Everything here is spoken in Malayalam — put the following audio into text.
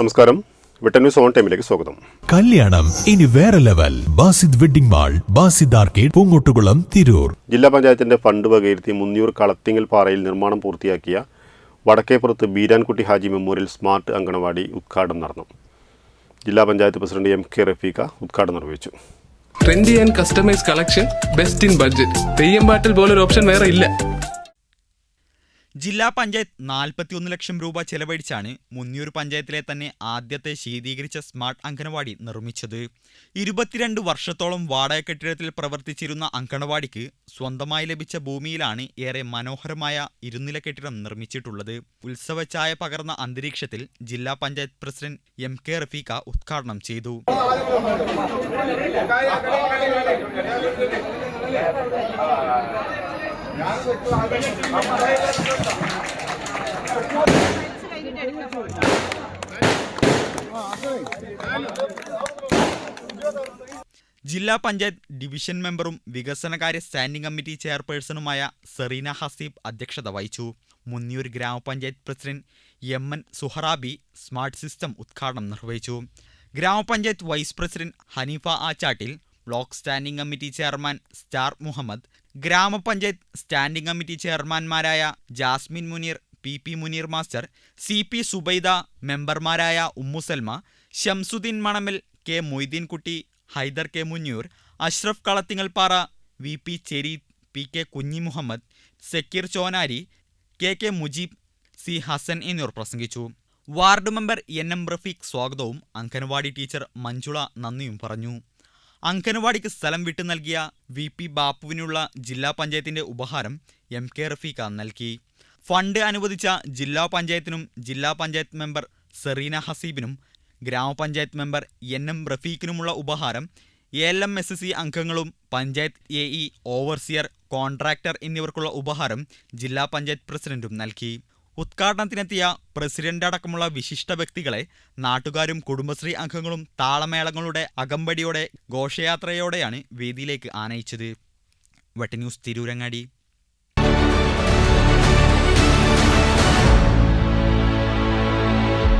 നമസ്കാരം. ന്യൂസ് ഓൺ ടൈമിലേക്ക് സ്വാഗതം. കല്യാണം. ഇനി വേറെ level. Basid wedding mall Basid arcade Poongottukulam Tirur. ജില്ലാ പഞ്ചായത്തിന്റെ ഫണ്ട് വകയിരുത്തി മുന്നിയൂർ കളത്തിങ്ങൽ പാറയിൽ നിർമ്മാണം പൂർത്തിയാക്കിയ വടക്കേപ്പുറത്ത് ബീരാൻകുട്ടി ഹാജി മെമ്മോറിയൽ സ്മാർട്ട് അങ്കണവാടി ഉദ്ഘാടനം നടന്നു. ജില്ലാ panchayat president M K Rafeeqa ഉദ്ഘാടനം നിർവഹിച്ചു. Trendy and customise collection best in budget Theyyam പാട്ടിൽ പോലൊരു ഓപ്ഷൻ വേറെ ഇല്ല. ജില്ലാ പഞ്ചായത്ത് നാൽപ്പത്തിയൊന്ന് ലക്ഷം രൂപ ചെലവഴിച്ചാണ് മുന്നിയൂർ പഞ്ചായത്തിലെ തന്നെ ആദ്യത്തെ ശീതീകരിച്ച സ്മാർട്ട് അങ്കണവാടി നിർമ്മിച്ചത്. ഇരുപത്തിരണ്ട് വർഷത്തോളം വാടക കെട്ടിടത്തിൽ പ്രവർത്തിച്ചിരുന്ന അങ്കണവാടിക്ക് സ്വന്തമായി ലഭിച്ച ഭൂമിയിലാണ് ഏറെ മനോഹരമായ ഇരുനില കെട്ടിടം നിർമ്മിച്ചിട്ടുള്ളത്. ഉത്സവച്ചായ പകർന്ന അന്തരീക്ഷത്തിൽ ജില്ലാ panchayat president M K Rafeeqa ഉദ്ഘാടനം ചെയ്തു. ജില്ലാ പഞ്ചായത്ത് ഡിവിഷൻ മെമ്പറും വികസനകാര്യ സ്റ്റാൻഡിംഗ് കമ്മിറ്റി ചെയർപേഴ്സണുമായ സെറീന ഹസീബ് അധ്യക്ഷത വഹിച്ചു. മുന്നിയൂർ ഗ്രാമപഞ്ചായത്ത് president M N Suharabi smart system ഉദ്ഘാടനം നിർവഹിച്ചു. ഗ്രാമപഞ്ചായത്ത് vice president Haneefa Achattil block standing committee chairman star Muhammad ഗ്രാമപഞ്ചായത്ത് standing committee ചെയർമാൻമാരായ Jasmin Muneer P P Muneer master C P Subaida മെമ്പർമാരായ Ummusalma Shamsuddin Manamil K Moideenkutty Haidar K Munnur Ashraf Kalathingalpara V P ചെരി P K Kunhi Muhammad Sakkir Chonari K K Mujeeb C Hasan എന്നിവർ പ്രസംഗിച്ചു. Ward member N M Rafeeq സ്വാഗതവും അംഗനവാടി ടീച്ചർ മഞ്ജുള നന്ദിയും പറഞ്ഞു. അംഗനവാടിക്ക് സ്ഥലം വിട്ടു നൽകിയ വി പി ബാപ്പുവിനുള്ള ജില്ലാ പഞ്ചായത്തിന്റെ ഉപഹാരം എം കെ റഫീഖ നൽകി. ഫണ്ട് അനുവദിച്ച ജില്ലാ പഞ്ചായത്തിനും ജില്ലാ പഞ്ചായത്ത് മെമ്പർ സെറീന ഹസീബിനും ഗ്രാമപഞ്ചായത്ത് മെമ്പർ എൻ എം റഫീഖിനുമുള്ള ഉപഹാരം എൽ എം എസ് സി അംഗങ്ങളും panchayat A E overseer contractor എന്നിവർക്കുള്ള ഉപഹാരം ജില്ലാ പഞ്ചായത്ത് പ്രസിഡന്റും നൽകി. ഉദ്ഘാടനത്തിനെത്തിയ പ്രസിഡന്റ് അടക്കമുള്ള വിശിഷ്ട വ്യക്തികളെ നാട്ടുകാരും കുടുംബശ്രീ അംഗങ്ങളും താളമേളങ്ങളുടെ അകമ്പടിയോടെ ഘോഷയാത്രയോടെയാണ് വേദിയിലേക്ക് ആനയിച്ചത്. വെട്ടന്യൂസ് തിരൂരങ്ങാടി